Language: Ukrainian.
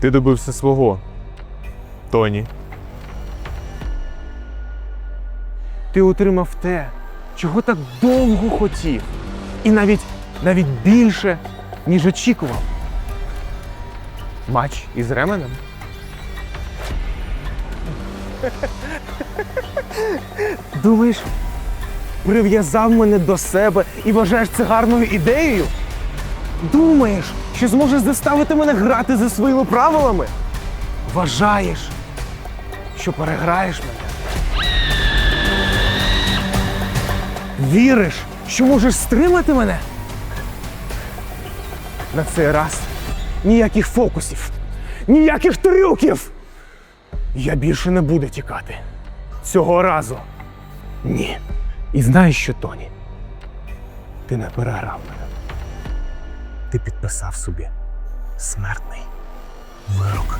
Ти добився свого. Тоні. Ти отримав те, чого так довго хотів. І навіть навіть більше, ніж очікував. Матч із Ременем. Думаєш, прив'язав мене до себе і вважаєш це гарною ідеєю? Думаєш, що зможеш заставити мене грати за своїми правилами? Вважаєш, що переграєш мене? Віриш, що можеш стримати мене? На цей раз ніяких фокусів, ніяких трюків. Я більше не буду тікати. Цього разу. Ні. І знаєш що, Тоні? Ти не переграв мене. Ти підписав собі смертний вирок.